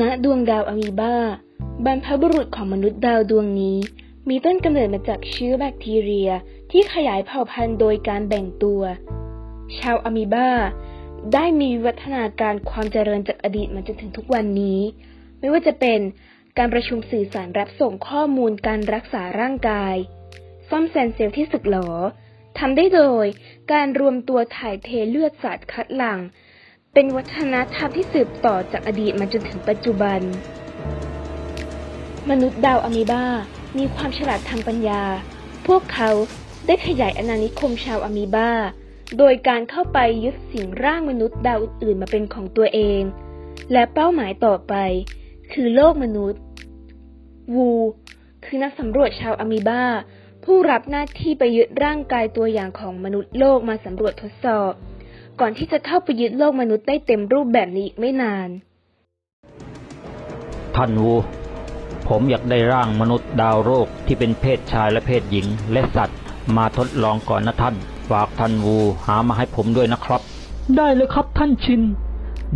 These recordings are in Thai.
ณดวงดาวอะมีบาบรรพบุรุษของมนุษย์ดาวดวงนี้ มีต้นกำเนิดมาจากเชื้อแบคทีเรียที่ขยายเผ่าพันธุ์โดยการแบ่งตัว ชาวอะมีบาได้มีวิวัฒนาการความเจริญจากอดีตมาจนถึงทุกวันนี้ ไม่ว่าจะเป็นการประชุมสื่อสารรับส่งข้อมูลการรักษาร่างกาย ซ่อมแซมเซลล์ที่สึกหรอทำได้โดยการรวมตัวถ่ายเทเลือดสัตว์คัดหลั่ง เป็นวัฒนธรรมที่สืบต่อจากอดีตมาจนถึงปัจจุบัน มนุษย์ดาวอะมีบา มีความฉลาดทางปัญญา พวกเขาได้ขยายอาณานิคมชาวอะมีบา โดยการเข้าไปยึดสิ่งร่างมนุษย์ดาวอื่นๆมาเป็นของตัวเอง และเป้าหมายต่อไป คือโลกมนุษย์ วู คือนักสำรวจชาวอะมีบา ผู้รับหน้าที่ไปยึดร่างกายตัวอย่างของมนุษย์โลกมาสำรวจทดสอบ ก่อนที่จะเข้าไปยึดโลกมนุษย์ได้เต็มรูปแบบนี้อีกไม่นาน ท่านวูผมอยากได้ร่างมนุษย์ดาวโรกที่เป็นเพศชายและเพศหญิง และสัตว์ มาทดลองก่อนนะท่าน ฝากท่านวูหามาให้ผมด้วยนะครับ ได้เลยครับท่านชิน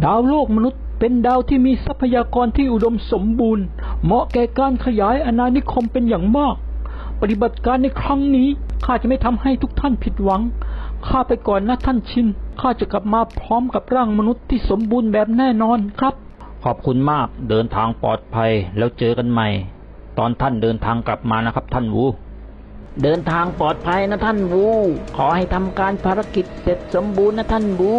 ดาวโลกมนุษย์เป็นดาวที่มีทรัพยากรที่อุดมสมบูรณ์ เหมาะแก่การขยายอาณานิคมเป็นอย่างมาก ปฏิบัติการในครั้งนี้ข้าจะไม่ทำให้ทุกท่านผิดหวังข้าไปก่อนนะท่านชิน ข้าจะกลับมาพร้อมกับร่างมนุษย์ที่สมบูรณ์แบบแน่นอนครับ ขอบคุณมากเดินทางปลอดภัยแล้วเจอกันใหม่ ตอนท่านเดินทางกลับมานะครับ ท่านวู เดินทางปลอดภัยนะท่านวู ขอให้ทำการภารกิจเสร็จสมบูรณ์นะท่านวู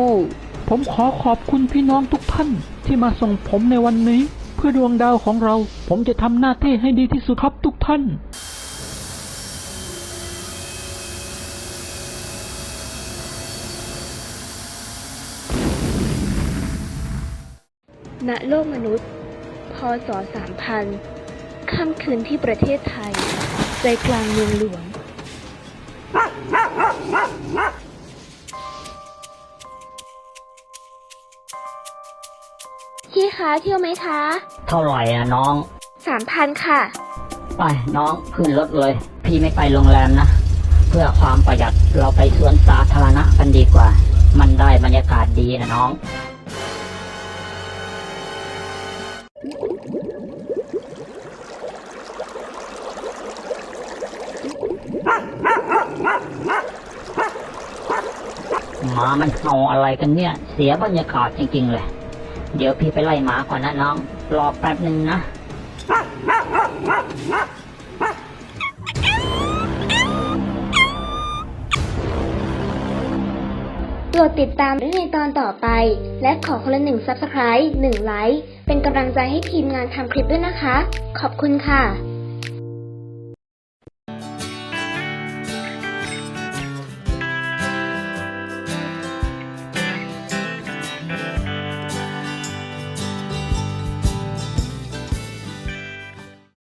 ผมขอขอบคุณพี่น้องทุกท่านที่มาส่งผมในวันนี้ เพื่อดวงดาวของเรา ผมจะทำหน้าที่ให้ดีที่สุดครับทุกท่าน ณโลกมนุษย์ พศ 3000 ค่ำคืนที่ประเทศไทย ใจกลางเมืองหลวง พี่คะเที่ยวไหมคะ เท่าไหร่อะน้อง3,000ค่ะ ไปน้องขึ้นรถเลย พี่ไม่ไปโรงแรมนะ เพื่อความประหยัดเราไปสวนสาธารณะกันดีกว่า มันได้บรรยากาศดีนะน้อง หมามันเห่าอะไรกันเนี่ย เสียบรรยากาศจริงๆเลย เดี๋ยวพี่ไปไล่หมาก่อนนะน้อง รอแป๊บหนึ่งนะ โปรดติดตามด้ในตอนต่อไป และขอคนละหนึ่ง Subscribe หนึ่งไลค์ เป็นกำลังใจให้ทีมงานทำคลิปด้วยนะคะ ขอบคุณค่ะ